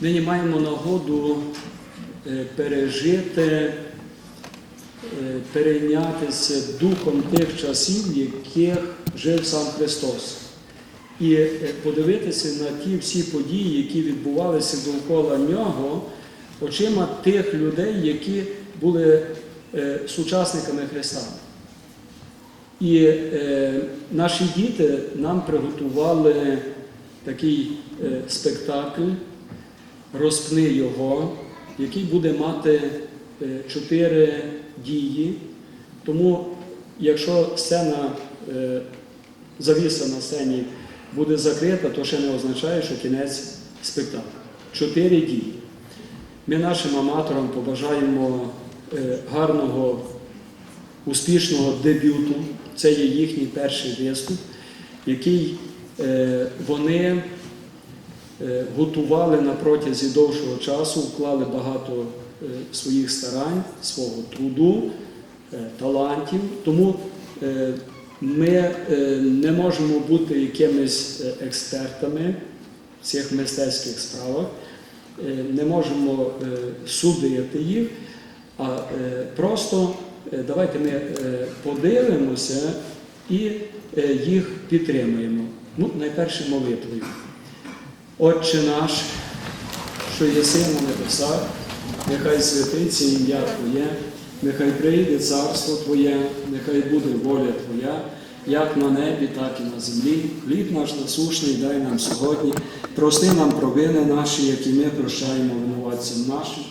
нині маємо нагоду е, пережити, е, перейнятися духом тих часів, в яких жив сам Христос. І е, подивитися на ті всі події, які відбувалися довкола нього, очима тих людей, які були сучасниками Христа. І е, наші діти нам приготували такий е, спектакль Розпни його, який буде мати е, чотири дії. Тому, якщо сцена, е, завіса на сцені буде закрита, то ще не означає, що кінець спектаклю. Чотири дії. Ми нашим аматорам побажаємо е, гарного успішного дебюту. Це є їхній перший виступ, який вони готували на протязі довшого часу, вклали багато е, своїх старань, свого труду, е, талантів. Тому е, ми е, не можемо бути якимись е, експертами в цих мистецьких справах, е, не можемо е, судити їх, а е, просто е, давайте ми е, подивимося і е, їх підтримаємо. Ну, найперше молитвою. Отче наш, що єси на небесах, нехай святиться ім'я Твоє, нехай прийде царство Твоє, нехай буде воля Твоя, як на небі, так і на землі. Хліб наш насушний дай нам сьогодні. Прости нам провини наші, які ми прощаємо винуватцям нашим,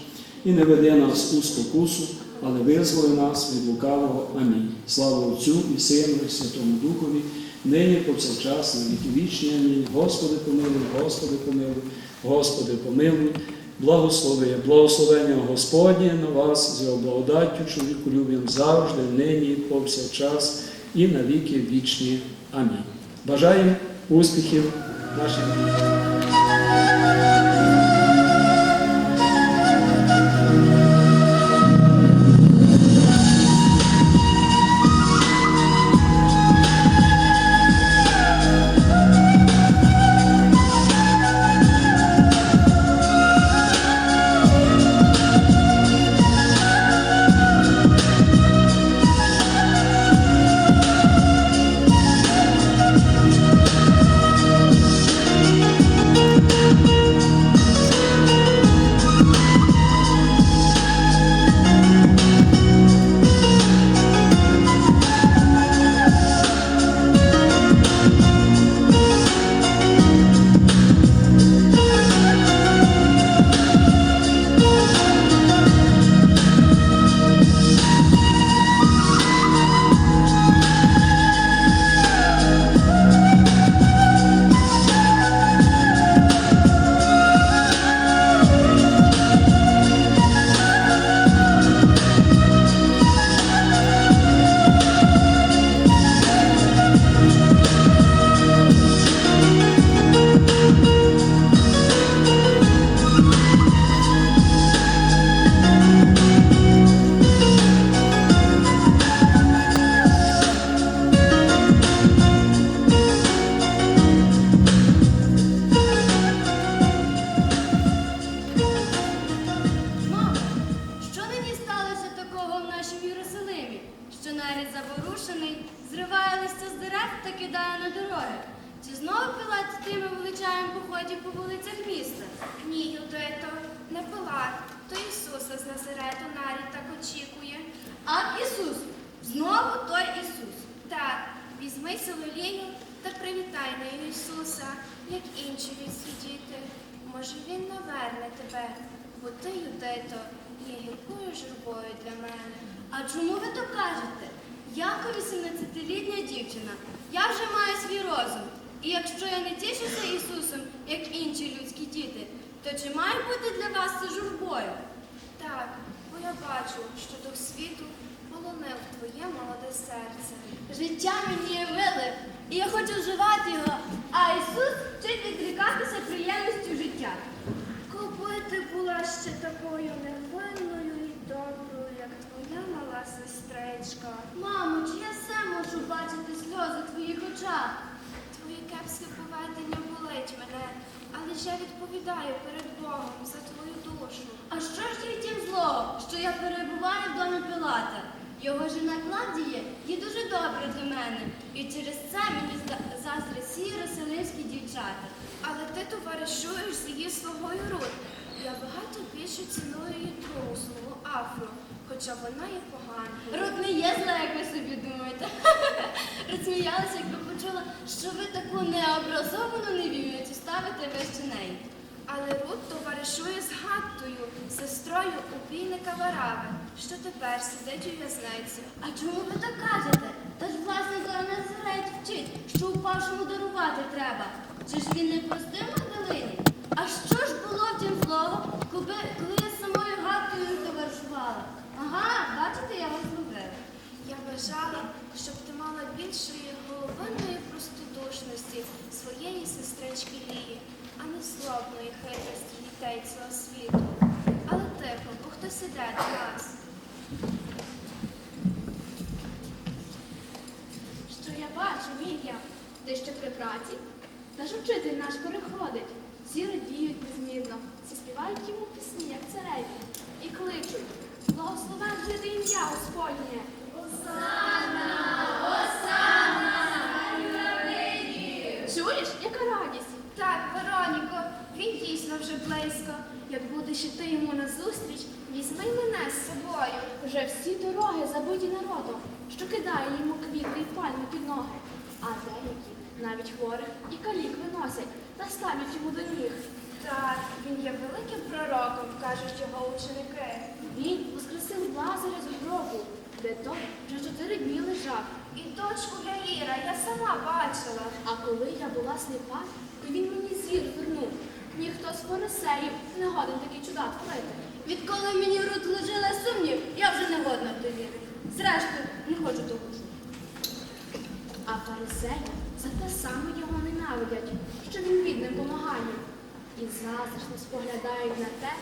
і не веди нас у спокусу, але визволи нас від лукавого. Амінь. Слава Отцю і Сину, і Святому Духові, нині повсякчас, на віки вічні. Амінь. Господи помилуй, Господи помилуй, Господи помилуй. Благослови, благословення Господнє на вас з його благодаттю, чоловіку любим завжди, нині, повсякчас і на віки вічні. Амінь. Бажаємо успіхів нашим дітям. Та привітай нею Ісуса, як інші людські діти. Може, Він наверне тебе, бо ти, Юдито, є гіркою журбою для мене. А чому ви то кажете? Я 18-літня дівчина, я вже маю свій розум. І якщо я не тішуся Ісусом, як інші людські діти, то чи має бути для вас це журбою? Так, бо я бачу, що дух світу полонив твоє молоде серце. Життя мені є миле, і я хочу вживати його, а Ісус вчить відрікатися приємністю життя. Коби ти була ще такою невинною і доброю, як твоя мала сестричка. Мамо, чи я все можу бачити сльози в твоїх очах? Твоє кепське поведення болить мене, але ж я відповідаю перед Богом за твою душу. А що ж є тім зло, що я перебуваю в домі Пилата? Його жена Клавдія є дуже добра до мене, і через це мені заздрять всі єрусалимські дівчата. Але ти товаришуєш з її слугою Рут. Я багато більше ціную її другу слугу Афру, хоча вона є погана. Рут не є зла, як ви собі думаєте. Розсміялася, якби почула, що ви таку необразовану невільницю ставите вище неї. Але Рут товаришує з Гаттою, сестрою убійника Варави, що тепер сидить у в'язниці. А чому ви так кажете? Та ж власне зараз Назарет вчить, що упавшому дарувати треба. Чи ж він не простив Магдалині? А що ж було в тім слово, коли, коли я з самою Гаттою товаришувала? Ага, бачите, я вас зловила. Я бажала, щоб ти мала більшої головинної простодушності своєї сестрички Лії, а не злобної хитрості дітей цього світу. Але тихо, бо хтось іде до нас. Що я бачу, Мір'я? Ти ще при праці? Та ж учитель наш переходить. Всі радіють безмірно, всі співають йому пісні, як цареві, і кличуть. Благословен жити ім'я Господнє. Близько. Як будеш іти йому назустріч, візьми мене з собою. Вже всі дороги забиті народом, що кидає йому квіти й пальми під ноги. А деякі навіть хворих і калік виносять та ставлять йому до ніг. Так, він є великим пророком, кажуть його ученики. Він воскресив Лазаря з гробу, де той вже чотири дні лежав. І дочку Гаїра я сама бачила. А коли я була сліпа, то він мені зір вернув. Ніхто з фарисеїв не годен такі чуда творити. Відколи мені Рут вложила сумнів, я вже не годна в то. Зрештою, не хочу того. А фарисеї за те саме його ненавидять, що він бідним помагає. І заздрісно споглядають на те,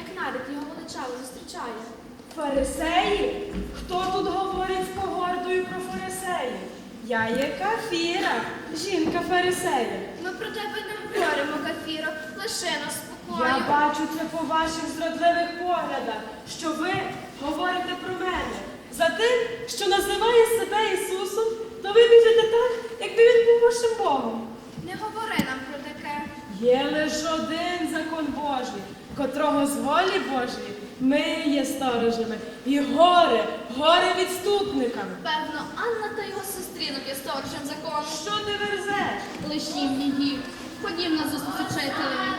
як навіть його величаво зустрічає. Фарисеї? Хто тут говорить з погордою про фарисеїв? Я є Кафіра, жінка фарисея. Ми про тебе не говоримо, Кафіро, лише нас спокою. Я бачу це по ваших зрадливих поглядах, що ви говорите про мене. За тим, що називає себе Ісусом, то ви біжите так, якби він був вашим Богом. Не говори нам про таке. Є лише один закон Божий, котрого з волі Божої ми є сторожами, і горе, горе відступниками. Певно, Анна та його сестринок є сторожем закону. Що ти верзеш? Лишім її. Ходім на зустріч учителеві.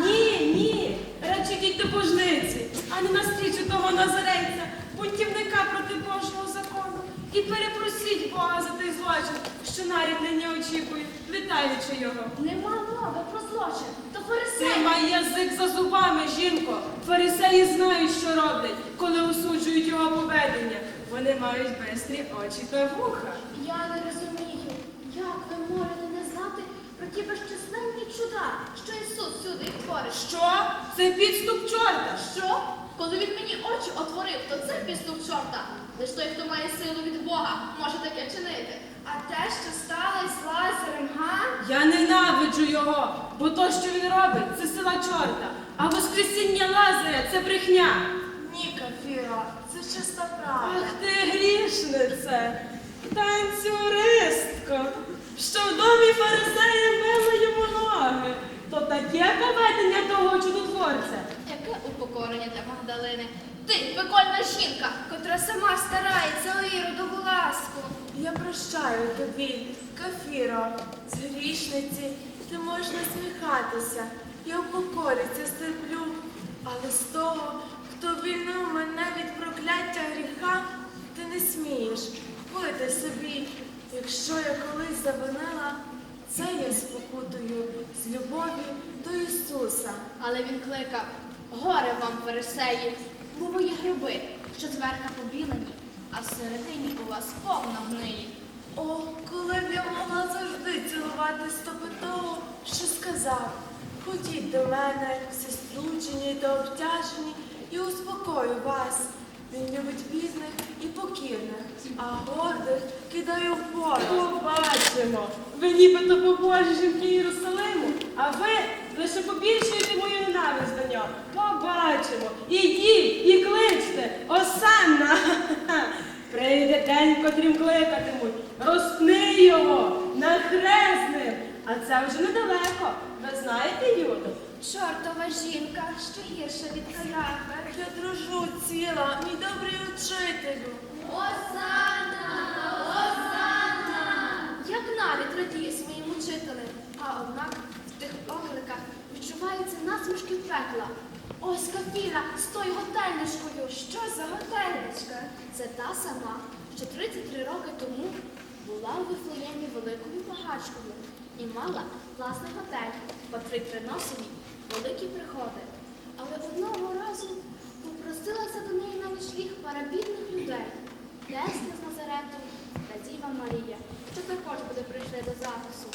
Ні, ні. Радше йдіть до божниці, а не на стрічу того назарейця, бунтівника проти Божого закону. І перепросіть Бога за той злочин, що нарід нині очікує, вітаючи його. Нема мови про злочин. То Ти фарисей. язик за зубами, жінко. Фарисеї знають, що роблять, коли осуджують його поведення. Вони мають бистрі очі та вуха. Я не розумію, як ви можете не про безчисленні чуда, що Ісус сюди творить. Що? Це підступ чорта. Що? Коли він мені очі отворив, то це підступ чорта. Лиш той, хто має силу від Бога, може таке чинити. А те, що сталося з Лазарем, га? Я ненавиджу його, бо то, що він робить, це сила чорта. А воскресіння Лазаря це брехня. Ні, Кафіро, це чиста Ах ти грішнице, танцюристко, що в домі фарисея мила йому ноги. То таке поведення того чудотворця. Яке упокорення для Магдалини? Ти, пекольна жінка! котра сама старається у іродову ласку. Я прощаю тобі, Кафіро, з грішниці ти можеш насміхатися, я в стерплю, але з того, хто вільнув мене від прокляття гріха, ти не смієш бити собі, якщо я колись завинила, це я спокутую з любові до Ісуса. Але він кликав, горе вам, ви є гриби, що зверха побілені, а всередині у вас повно гниї. О, коли б я могла завжди цілувати стопи того, що сказав. Ходіть до мене, всі стручені та обтяжені, і успокою вас. Він любить бідних і покірних, а гордих кидає в поле. Побачимо. Ви нібито побожі жінки Єрусалиму, а ви лише побільшуєте мою ненависть до нього. Побачимо. Ідіть і кличте, Осанна. Прийде день, котрім кликатимуть. Розпни його, нахресним. А це вже недалеко. Ви знаєте, Юду? Чортова жінка, що гірша від каяка. Я дружу ціла, мій добрий учителю. Як навіть радіє своїм учителем, а однак в тих окликах відчувається насмішки пекла. Ось Кафіра з тою готельничкою. Що за готельничка? Це та сама, що 33 роки тому була у Вифлеємі великою багачкою і мала власний готель, котрий приносив їй великі приходи. Але одного разу попросилася до неї на нічліг пара бідних людей. Десна з Назарету та Діва Марія, що також буде прийшли до запису.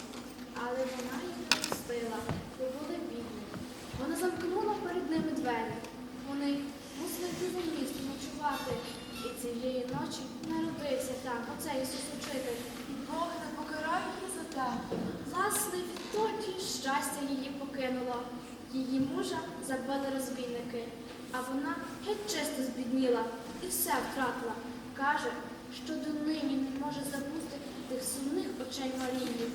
Але вона їх не пустила, бо були бідні. Вона замкнула перед ними двері. Вони мусили йти за місто ночувати. І цієї ночі народився там оцей Ісус Учитель. Бог не покарає її за те. Власне, відтоді щастя її покинуло. Її мужа забили розбійники, а вона геть чисто збідніла і все втратила. Каже, що донині не може забути тих сумних очей Марії.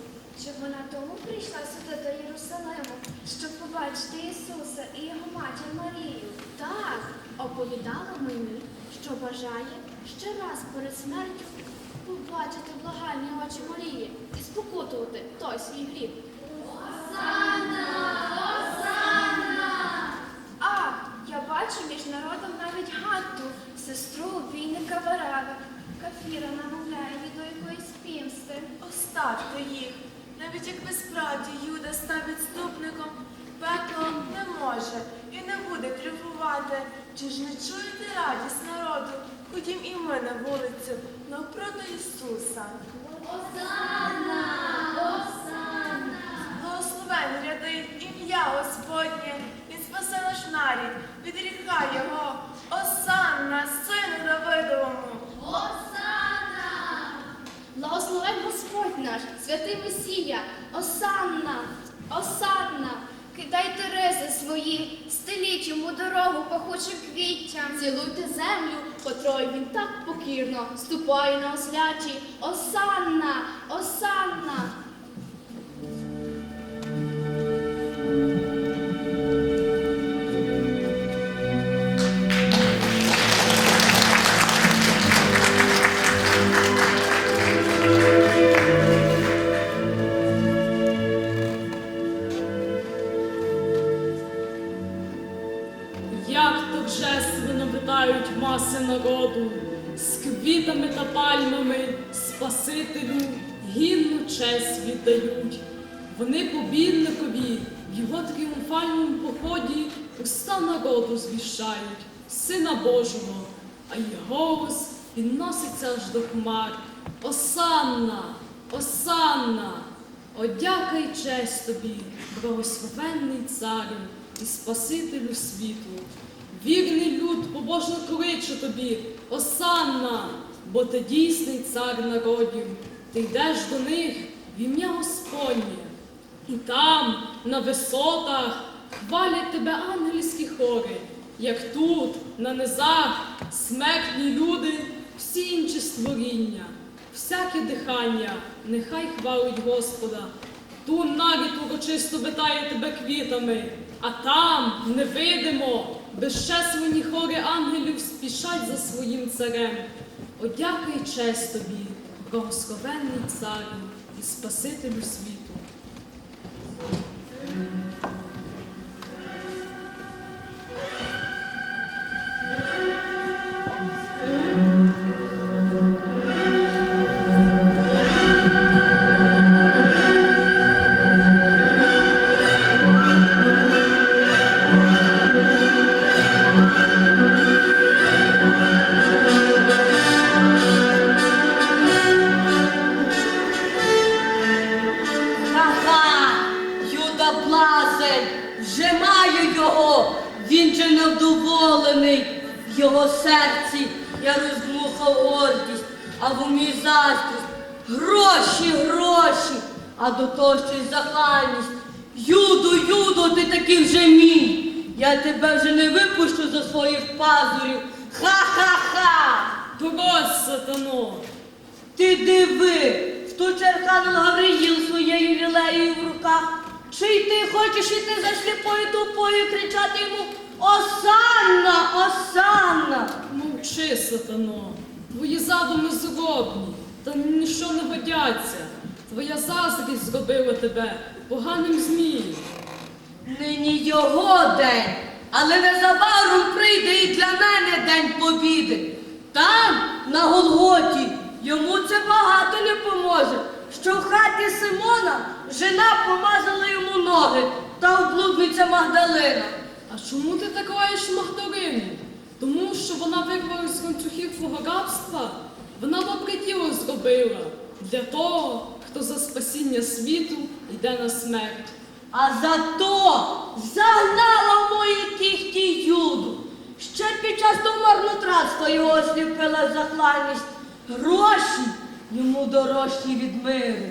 Чи вона тому прийшла сюди до Єрусалиму, щоб побачити Ісуса і його матір Марію? Так, оповідала мені, що бажає ще раз перед смертю побачити благальні очі Марії і спокутувати той свій гріх. А, я бачу між народом навіть Гатту, сестру обійника Варави. Кафіра намовляє її до якоїсь пімсти. Оставте їх. Навіть якби справді Юда став відступником, пекло не може і не буде тріумфувати. Чи ж не чуєте радість народу? Ходім і ми на вулицю навпроти Ісуса. Благословен ряди ім'я Господнє, Він спасе наш нарід від гріха Його. Наш, святий Месія, Осанна, Осанна. Кидайте терези свої, стеліть йому дорогу пахучим квіттям. Цілуйте землю, котрою він так покірно ступає на осляті. Осанна, Осанна. Народу, з квітами та пальмами Спасителю гімну честь віддають. Вони побідникові в його тріумфальному поході уста народу звіщають, Сина Божого, а її голос підноситься аж до хмар. Осанна, Осанна, одяка й честь тобі, благословенний царю і Спасителю світу. Вірний люд побожно кличе тобі, Осанна, бо ти дійсний цар народів. Ти йдеш до них в ім'я Господнє. І там, на висотах, хвалять тебе ангельські хори, як тут, на низах, смертні люди, всі інші створіння, всяке дихання, нехай хвалить Господа. Ту навіть урочисто витає тебе квітами, а там, невидимо, безчесленні хори ангелів спішать за своїм царем. Одяка честь тобі, благословенний царю і Спасителю світу. В його серці я роздмухав гордість, а в умі заздрість. Гроші, гроші, а до того й захальність. Юдо, Юдо, ти такий вже мій. Я тебе вже не випущу за своїх пазурів. Ха-ха-ха! Пробач, сатано. Ти диви, в ту Архангел Гавриїл своєю вілеєю в руках. Чи й ти хочеш іти за сліпою тупою кричати йому Осанна, Осанна? Мовчи, сатано. Твої задуми згодні, та ніщо не годяться. Твоя заздрість зробила тебе поганим змієм. Нині його день, але незабаром прийде і для мене день побіди. Там, на Голготі, йому це багато не поможе, що в хаті Симона жена помазала йому ноги та облудниця Магдалина. А чому ти так лаєш Магдалину? Тому що вона вирвалась з ланцюгів твого рабства. Вона добре діло зробила для того, хто за спасіння світу йде на смерть. А зато загнала в мої кіхті юду. Ще під час того марнотратства його осліпила захланність. Гроші йому дорожчі від миру.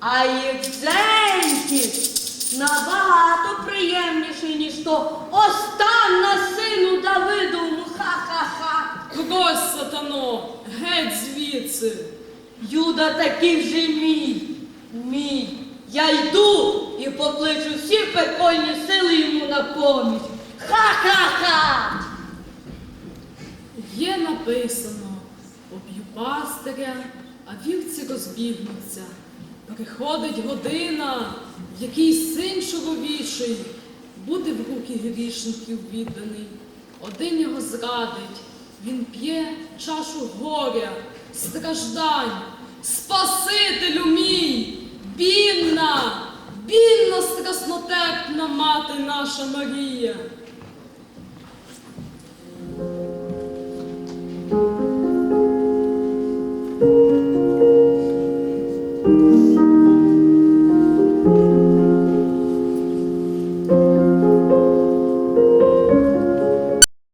А Євзеньків набагато приємніший, ніж то останна сину Давидовому. Ха-ха-ха. Когось, сатано, геть звідси. Юда такий вже мій, мій. Я йду і покличу всі пекольні сили йому на поміч. Ха-ха-ха! Є написано, поб'ю пастиря, а вівці розбігнуться. Приходить година, в якій син чоловічий буде в руки грішників відданий. Один його зрадить, він п'є чашу горя, страждань. Спасителю мій, бідна, бідна страснотекна мати наша Марія.